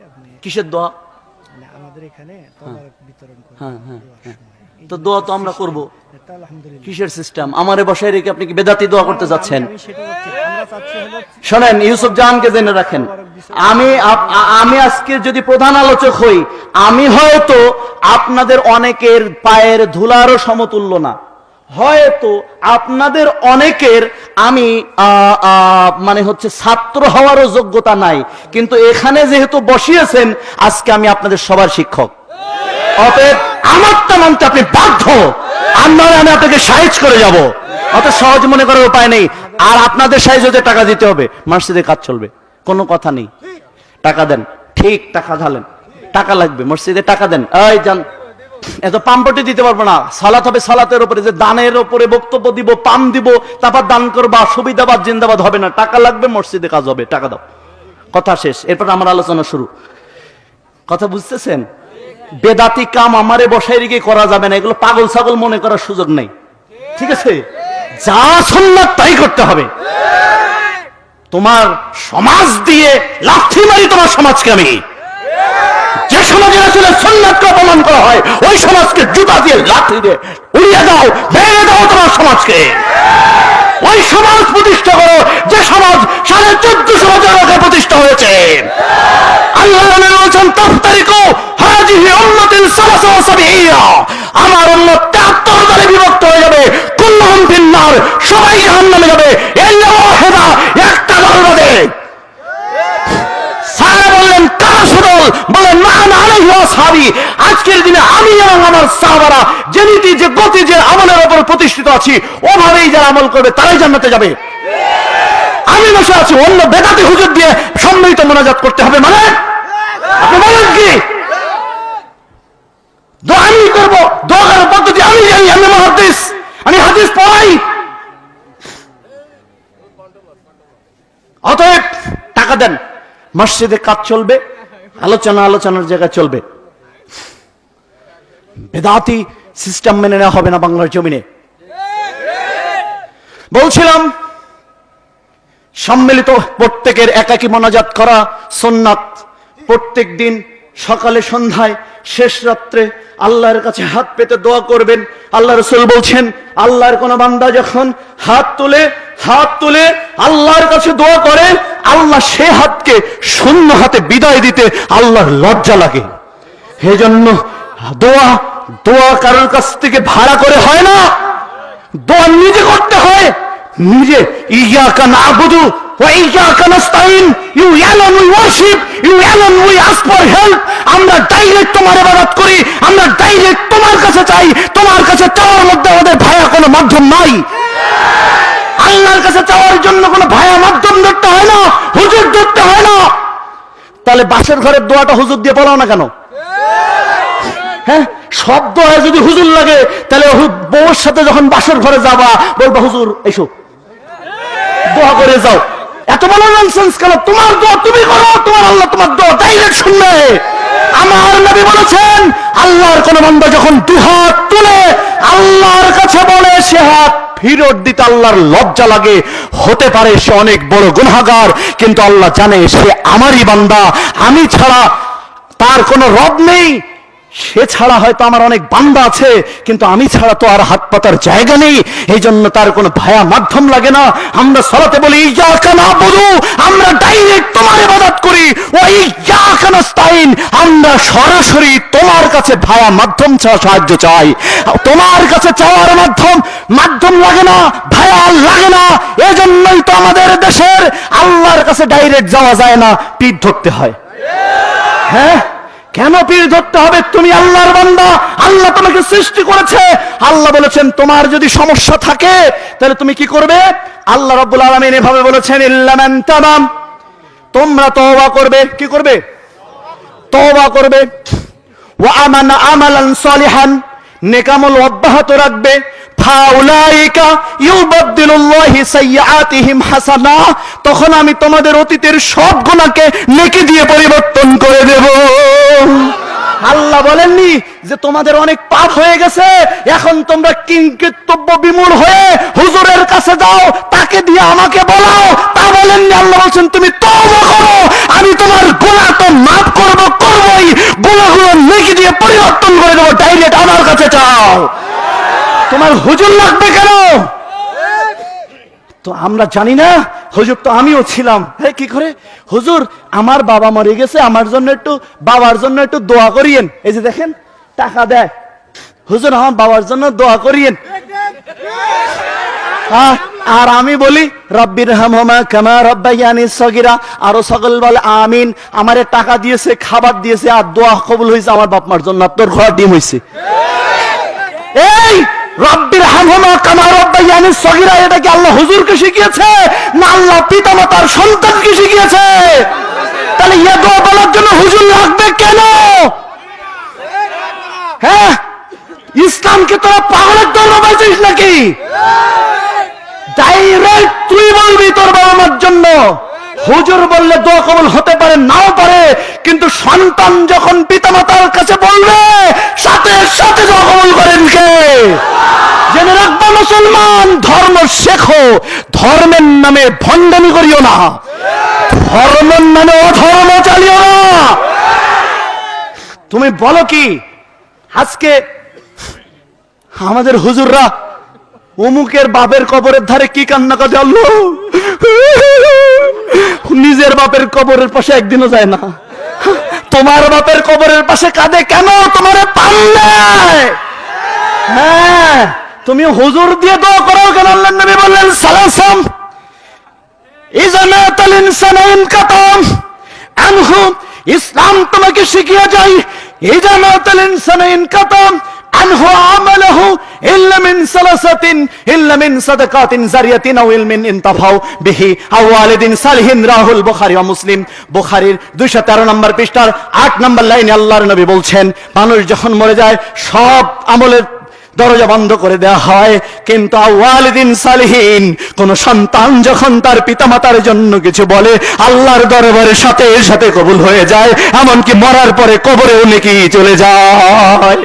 আপনি কিসের দোয়া? আমাদের এখানে বিতরণ হ্যাঁ, হ্যাঁ, দোয়ার হ্যাঁ। এই তো দোয়া তো আমরা করব। কিসের সিস্টেম আমারে বসায় রেখে আপনি কি বেদাতি দোয়া করতে যাচ্ছেন? শোনেন ইউসুফ জাহানকে জেনে রাখেন। আমি আমি আজকে যদি প্রধান আলোচক হই আমি হয়তো আপনাদের অনেকের পায়ের ধুলারও সমতুল্য না। হয়তো আপনাদের অনেকের আমি মানে হচ্ছে ছাত্র হওয়ারও যোগ্যতা নাই। কিন্তু এখানে যেহেতু বসিয়েছেন, আজকে আমি আপনাদের সবার শিক্ষক। অতএব আমারটা মানতে আপনি বাধ্য, আর নয় আমি আপনাকে সাইজ করে যাব। অত সহজ মনে করার উপায় নেই। আর আপনাদের সাইজে টাকা দিতে হবে, মসজিদে কাজ চলবে। কোনো কথা নেই। টাকা দেন। ঠিক, টাকা ঢালেন। টাকা লাগবে। মসজিদে টাকা দেন। এই, যান। এত পাম্পটি দিতে পারব না। সালাত হবে সালাতের উপরে, যে দানের উপরে বক্তব্য দিব, পাম দিব, তারপর দান করবা সুবিধাবাদ জিন্দাবাদ হবে না। টাকা লাগবে, মসজিদে কাজ হবে, টাকা দাও। কথা শেষ। এরপর আমার আলোচনা শুরু। কথা বুঝতেছেন? বেদাতি কাম আমারে বসাই রেখে করা যাবে না। এগুলো পাগল ছাগল মনে করার সুযোগ নেই। ঠিক আছে? যা সুন্নাত, তাই করতে হবে। তোমার সমাজ দিয়ে লাথি মারি তোমার সমাজকে আমি। যে সমাজের আসলে সন্ন্যাতকে অপমান করা হয়, ওই সমাজকে জুতা দিয়ে লাথি দিয়ে উড়িয়ে দাও ভেঙে দাও তোমার সমাজকে। ওই সমাজ প্রতিষ্ঠা করো, যে সমাজ সাড়ে চোদ্দশো বছর আগে প্রতিষ্ঠা হয়েছে। আল্লাহ বলেছেন, তাফতারিকু হাজিহি উম্মাতিন আমার উম্মত 73 দলে বিভক্ত হয়ে যাবে। কুল্লুহুম ফিন্নার, সবাই জাহান্নামে যাবে। ইল্লা একটা দল বাদে। সারা বললেন, কারা সদল বলেন আজকের দিনে আমি এবং আমার সাহাবারা যে নীতি, যে গতি, যে আমলের প্রতিষ্ঠিত আছি, ওভাবেই যারা আমল করবে, তারাই যাবে। আমি বসে আছি, অন্য বেদাতি হুজুর দিয়ে সম্মিলিত মোনাজাত করতে হবে মানে? অতএব টাকা দেন, মসজিদে কাজ চলবে আলোচনা আলোচনার জায়গায় চলবে। বেদাতি সিস্টেম মেনে নেওয়া হবে না বাংলার জমিনে। বলছিলাম, সম্মিলিত প্রত্যেকের একাকি মোনাজাত করা সোননাথ প্রত্যেক দিন সকালে সন্ধ্যায়, শেষ রাত্রে আল্লাহর কাছে হাত পেতে দোয়া করবেন। আল্লাহ রসুল বলছেন, আল্লাহর কোন বান্দা যখন হাত তুলে হাত তুলে আল্লাহর কাছে দোয়া করে, আল্লাহ সে হাতকে শূন্য হাতে বিদায় দিতে আল্লাহর লজ্জা লাগে। সেজন্য দোয়া দোয়া কারোর কাছ থেকে ভাড়া করে হয় না। দোয়া নিজে করতে হয়। নিজে ইয়াকা we worship you alone we ask for help আমরা ডাইরেক্ট তোমার ইবাদত করি। আমরা ডাইরেক্ট তোমার কাছে চাই। তোমার কাছে চাওয়ার মধ্যে আমাদের ভায়া কোনো মাধ্যম নাই। আল্লাহর কাছে চাওয়ার জন্য কোনো ভায়া মাধ্যম ধরতে হয় না। হুজুর ধরতে হয় না। তাহলে বাসের ঘরের দোয়াটা হুজুর দিয়ে পড়াও না কেন? হ্যাঁ? শব্দ হয় যদি হুজুর লাগে, তাহলে বউর সাথে যখন বাসর ঘরে যাবা, বলবা, হুজুর, এসো। দোয়া করে যাও। এত বড় ননসেন্স কেন? তোমার দোয়া তুমি করো, তোমার আল্লাহ তোমার দোয়া ডাইরেক্ট শুনবে। আমার নবী বলেছেন, আল্লাহর কোন বান্দা যখন দুহাত তুলে আল্লাহর কাছে বলে, সে হাত ফিরত দিতে আল্লাহর লজ্জা লাগে। হতে পারে সে অনেক বড় গুনাহগার, কিন্তু আল্লাহ জানে সে আমারই বান্দা। আমি ছাড়া তার কোনো রব নেই। সে ছাড়া হয়তো আমার অনেক বান্দা আছে, কিন্তু আমি ছাড়া তো আর হাত পাতার জায়গা নেই। এই জন্য তার কোনো ভায়া মাধ্যম লাগে না। আমরা সরাতে বলি, ইয়াকা না বলু আমরা ডাইরেক্ট তোমার ইবাদত করি। ওই ইয়াকা নাস্তাইন আমরা সরাসরি তোমার কাছে ভায়া মাধ্যম ছাড়া সাহায্য চাই। তোমার কাছে চাওয়ার মাধ্যম মাধ্যম লাগে না, ভায়া লাগে না। এজন্যই তো আমাদের দেশের আল্লাহর কাছে ডাইরেক্ট যাওয়া যায় না, পিঠ ধরতে হয়। হ্যাঁ? কেন পীর ধরতে হবে? তুমি আল্লাহর বান্দা। আল্লাহ তোমাকে সৃষ্টি করেছে। আল্লাহ বলেছেন, তোমার যদি সমস্যা থাকে, তাহলে তুমি কি করবে? আল্লাহ রব্বুল আলামিন এভাবে বলেছেন ইল্লামান তামাম তোমরা তওবা করবে। কি করবে? তওবা করবে। ওয়া আমানা আমালান সলিহান। নেকামল অব্যাহত রাখবে। তখন আমি তোমাদের অতীতের সব গুনাহকে নেকি দিয়ে পরিবর্তন করে দেব। আল্লাহ বলেননি যে তোমাদের অনেক পাপ হয়ে গেছে, এখন তোমরা কিংকর্তব্য বিমূল হয়ে হুজুরের কাছে যাও, তাকে দিয়ে আমাকে বলাও। তা বলেননি আল্লাহ বলছেন, তুমি তবা করো, আমি তোমার গোলা তো মাফ করব, করবই। গুণাগুলো নেকি দিয়ে পরিবর্তন করে দেবো ডাইরেক্ট আমার কাছে চাও। তোমার হুজুর লাগবে কেন? তো আমরা জানি না। হুজুর, তো আমিও ছিলাম। হ্যাঁ কি করে? হুজুর, আমার বাবা মরে গেছে, আমার জন্য একটু, বাবার জন্য একটু দোয়া করিয়েন। এই যে দেখেন, টাকা দেয়। হুজুর, আমার বাবার জন্য দোয়া করিয়েন। আর আমি বলি, রব্বির সগিরা। আরও সকল বলে, আমিন। আমারে টাকা দিয়েছে, খাবার দিয়েছে, আর দোয়া কবুল হয়েছে, আমার বাপ মার জন্য তোর ঘর ডিম হয়েছে। এই রব্বির হামহমা কামা এটা কি আল্লাহ হুজুরকে তাহলে ইয়া দোয়া বলার জন্য হুজুর লাগবে কেন? হ্যাঁ? ইসলামকে তোরা পাগলের ধর্ম পাইছিস নাকি? ডাইরেক্ট তুই বলবি তোর বাবা জন্য। হুজুর বললে দোয়া কবুল হতে পারে, নাও পারে, কিন্তু সন্তান যখন পিতামাতার কাছে বলবে, সাথে সাথে দোয়া কবুল করেন কে? জেনে রাখব, মুসলমান, ধর্ম শেখো, ধর্মের নামে ভণ্ডামি করিও না। ধর্মের নামে অধর্ম চালিও না। তুমি বলো কি, আজকে আমাদের হুজুররা অমুকের বাপের কবরের ধারে কি কান্না করে আল্লাহ নিজের বাপের কবরের পাশে একদিনও যায় না। তোমার বাপের কবরের পাশে কাঁদে কেন? তোমার হ্যাঁ তুমি হুজুর দিয়ে দোয়া করো কেন আল্লাহ নবী বললেন সালাসাম ইজানাতাল ইনসান ইনকাতাম। আনহু, ইসলাম তোমাকে শিখিয়ে যায়। ইজানাতাল ইনসান ইনকাতাম। আনহু আমালহু ইল্লা মিন সালাসাতিন, ইল্লা মিন সাদাকাতিন জারিয়াতিন আও ইলমিন ইনতাফাউ বিহি, আও ওয়ালিদিন সালিহিন, রাহুল বুখারী ও মুসলিম। বুখারীর 213 নম্বর পৃষ্ঠার 8 নম্বর লাইনে আল্লাহর নবী বলছেন, মানুষ যখন মরে যায়, সব আমলের দরজা বন্ধ করে দেওয়া হয়, কিন্তু ওয়ালিদিন সালিহীন, কোন সন্তান যখন তার পিতামাতার জন্য কিছু বলে, আল্লাহর দরবারের সাথে সাথে কবুল হয়ে যায়, এমনকি মরার পরে কবরেও নাকি চলে যায়।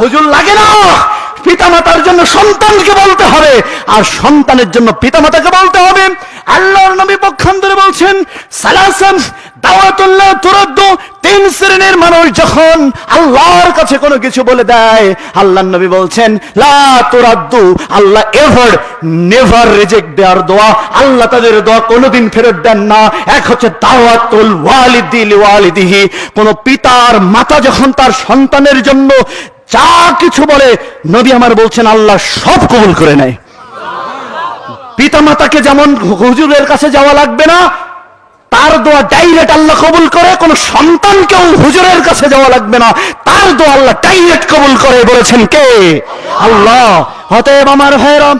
হুজুর লাগে না। পিতামাতার জন্য সন্তানকে বলতে হবে, আর সন্তানের জন্য পিতামাতাকে বলতে হবে। আল্লাহর নবী পক্ষান্তরে বলছেন সালাসাম দাওয়াতুল্লাহ তুরদ্দ, তিন শ্রেণির মানুষ যখন আল্লাহর কাছে কোনো কিছু বলে দেয়, আল্লাহর নবী বলছেন, লা তুরাদ্দু, আল্লাহ এভার, নেভার রিজেক্ট দেওয়ার দোয়া, আল্লাহ তাদের দোয়া কোনোদিন ফেরত দেন না। এক হচ্ছে দাওয়াতুল ওয়ালিদি ওয়ালিদিহি কোন পিতার মাতা যখন তার সন্তানের জন্য যা কিছু বলে নবী আমার বলছেন, আল্লাহ সব কবুল করে নেয়। পিতা মাতাকে যেমন হুজুরের কাছে যাওয়া লাগবে না, তার দোয়া ডাইরেক্ট আল্লাহ কবুল করে, কোন সন্তানকেও হুজুরের কাছে যাওয়া লাগবে না, তার দোয়া আল্লাহ ডাইরেক্ট কবুল করে বলেছেন কে? আল্লাহ। অতএব আমার ভাইরা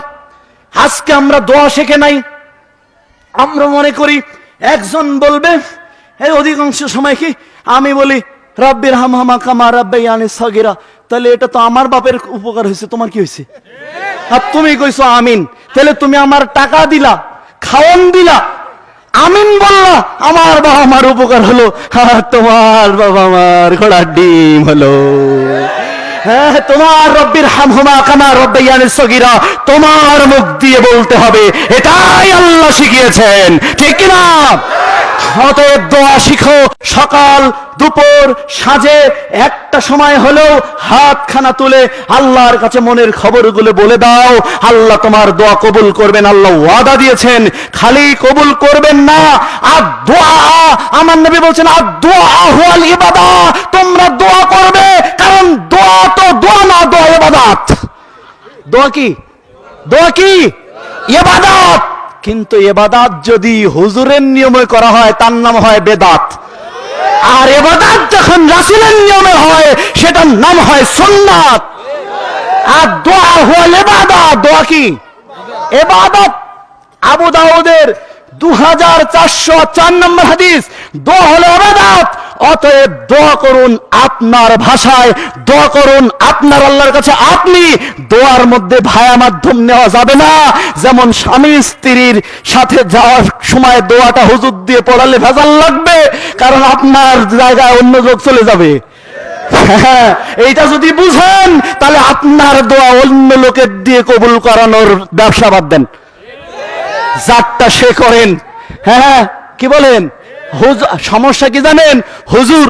আজকে আমরা দোয়া শেখে নাই। আমরা মনে করি একজন বলবে, এই অধিকাংশ সময় কি আমি বলি, রব্বির হাম হামা কামা রব্বে ইয়ানি সগিরা। তাহলে এটা তো আমার বাপের উপকার হয়েছে, তোমার কি হয়েছে? আর তুমি কইছো আমিন, তাহলে তুমি আমার টাকা দিলা খাওয়ান দিলা, আমিন বললা, আমার বাবা আমার উপকার হলো, আর তোমার বাবা আমার ঘোড়ার ডিম হলো। হ্যাঁ তোমার রব্বির হামহুমা কামা রব্বাইয়ানিস সগীরা, তোমার মুখ দিয়ে বলতে হবে, এটাই আল্লাহ শিখিয়েছেন, ঠিক কি না অতএব দোয়া শিখো। সকাল, দুপুর, সাজে, একটা সময় হলেও হাতখানা তুলে আল্লাহর কাছে মনের খবরগুলো বলে দাও। আল্লাহ তোমার দোয়া কবুল করবেন, আল্লাহ ওয়াদা দিয়েছেন। খালি কবুল করবেন না। আর দোয়া আমার নবী বলছেন আর দোয়া হুয়াল ইবাদা। তোমরা দোয়া করবে, কারণ দোয়া তো দোয়া না, দোয়া ইবাদাত। দোয়া কি? দোয়া কি? ইবাদাত। কিন্তু এবাদাত যদি হুজুরের নিয়মে করা হয়, তার নাম হয় বেদাত। আর এবাদাত যখন রাসুলের নিয়মে হয়, সেটার নাম হয় সন্ন্যাত আর দোয়া হল এবাদা দোয়া কি? এবাদত। আবু দাউদের দু হাজার চারশো চার নম্বর হাদিস। দোয়া হলো এবাদত। অতএব দোয়া করুন আপনার ভাষায় দোয়া করুন আপনার আল্লাহর কাছে। আপনি দোয়ার মধ্যে ভায়া মাধ্যম নেওয়া যাবে না। যেমন স্বামী স্ত্রীর সাথে যাওয়ার সময় দোয়াটা হুজুর দিয়ে পড়ালে ভেজাল লাগবে কারণ আপনার জায়গায় অন্য লোক চলে যাবে। হ্যাঁ, এইটা যদি বুঝেন তাহলে আপনার দোয়া অন্য লোকের দিয়ে কবুল করানোর ব্যবসা বাদ দেন। যারটা সে করেন। হ্যাঁ কি বলেন? সমস্যা কি জানেন? হুজুর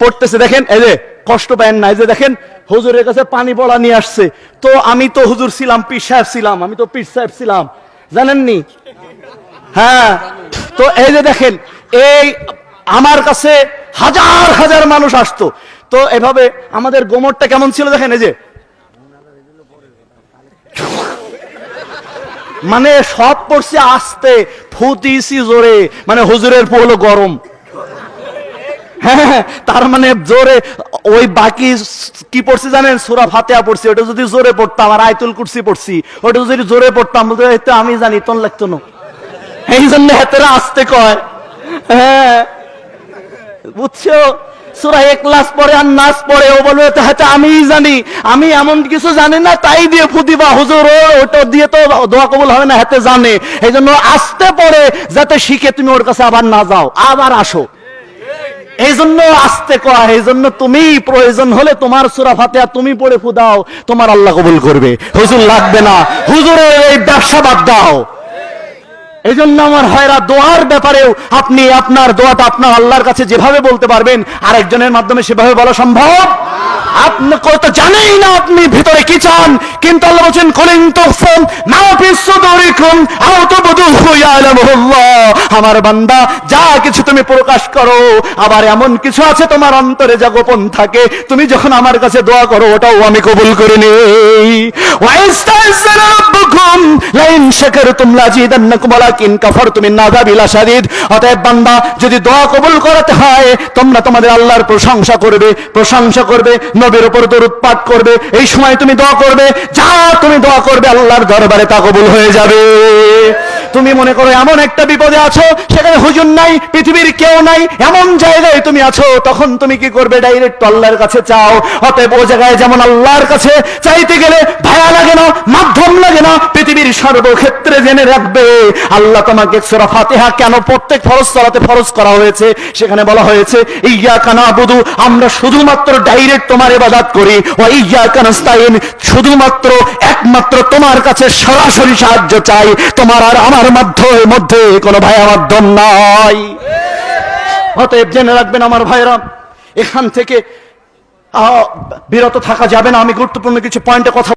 পড়তেছে, দেখেন, এই যে কষ্ট পায়েন না এই যে দেখেন, হুজুরের কাছে পানি পড়া নিয়ে আসছে। তো আমি তো হুজুর ছিলাম, পীর সাহেব ছিলাম, আমি তো পীর সাহেব ছিলাম। জানেননি হ্যাঁ তো এই যে দেখেন, এই আমার কাছে হাজার হাজার মানুষ আসতো। তো এভাবে আমাদের গোমরটা কেমন ছিল দেখেন, এই যে? মানে সব পড়ছে আসতে ফুটিছি জোরে মানে হুজুরের পোলো গরম। হ্যাঁ তার মানে জোরে, ওই বাকি কি পড়ছি জানেন? সুরা ফাতেহা পড়ছি, ওটা যদি জোরে পড়তাম আর আয়তুল কুরসি পড়ছি, ওটা যদি জোরে পড়তাম, বলতে আমি জানি, তোর লাগতো না। এই জন্য হাতেরা আসতে কয়। হ্যাঁ বুঝছ? সুরা ক্লাস পরে আর নাচ পরে ও বলবে হয়তো আমিই জানি। আমি এমন কিছু জানি না, তাই দিয়ে ফুদিবা, হুজুর ওটা দিয়ে তো দোয়া কবুল হবে না, হাতে জানে। এই জন্য আসতে পরে যাতে শিখে তুমি ওর কাছে আবার না যাও, আবার আসো। এই জন্য আসতে কয় এই জন্য তুমি প্রয়োজন হলে তোমার সুরা ফাতেহা তুমি পড়ে ফুদাও, তোমার আল্লাহ কবুল করবে। হুজুর লাগবে না। হুজুরের এই ব্যবসা বাদ দাও। এই জন্য আমার হয়রা দোয়ার ব্যাপারেও আপনি আপনার দোয়াটা আপনার আল্লাহর কাছে যেভাবে বলতে পারবেন, আরেকজনের মাধ্যমে সেভাবে বলা সম্ভব? আপনি তো জানেই না আপনি ভিতরে কি চান, কিন্তু আল্লাহ বলছেন কলিং তুফুম মা ফি সুদুরিকুম আও তুবদুহু ইয়ালামুল্লাহ আমার বান্দা, যা কিছু তুমি প্রকাশ করো, আবার এমন কিছু আছে তোমার অন্তরে যা গোপন থাকে, তুমি যখন আমার কাছে দোয়া করো, ওটাও আমি কবুল করে নেই। অতএব বান্দা, যদি দোয়া কবুল করাতে হয়, তোমরা তোমাদের আল্লাহর প্রশংসা করবে প্রশংসা করবে উপর করবে, এই সময় তুমি দোয়া করবে, যা তুমি দোয়া করবে আল্লাহর দরবারে তা কবুল হয়ে যাবে। তুমি মনে করো এমন একটা বিপদে আছো, সেখানে হুজুর নাই, পৃথিবীর কেউ নাই, এমন জায়গায় তুমি আছো, তখন তুমি কি করবে? ডাইরেক্ট আল্লাহর কাছে চাও। অতএব ও জায়গায় যেমন আল্লাহর কাছে চাইতে গেলে ভায়া লাগে না, মাধ্যম লাগে না, পৃথিবীর সর্বক্ষেত্রে জেনে রাখবে। আল্লাহ তোমাকে সূরা ফাতিহা কেন প্রত্যেক ফরজ সালাতে ফরজ করা হয়েছে? সেখানে বলা হয়েছে ইয়া কানা বুধু আমরা শুধুমাত্র ডাইরেক্ট তোমার ইবাদত করি। ও ইয়া কানাস্তাইন শুধুমাত্র একমাত্র তোমার কাছে সরাসরি সাহায্য চাই। তোমার আর আমার মধ্যে মধ্যে কোনো আমার দম নাই। অতএব জেনে রাখবেন আমার ভাইরা এখান থেকে বিরত থাকা যাবে না। আমি গুরুত্বপূর্ণ কিছু পয়েন্টে কথা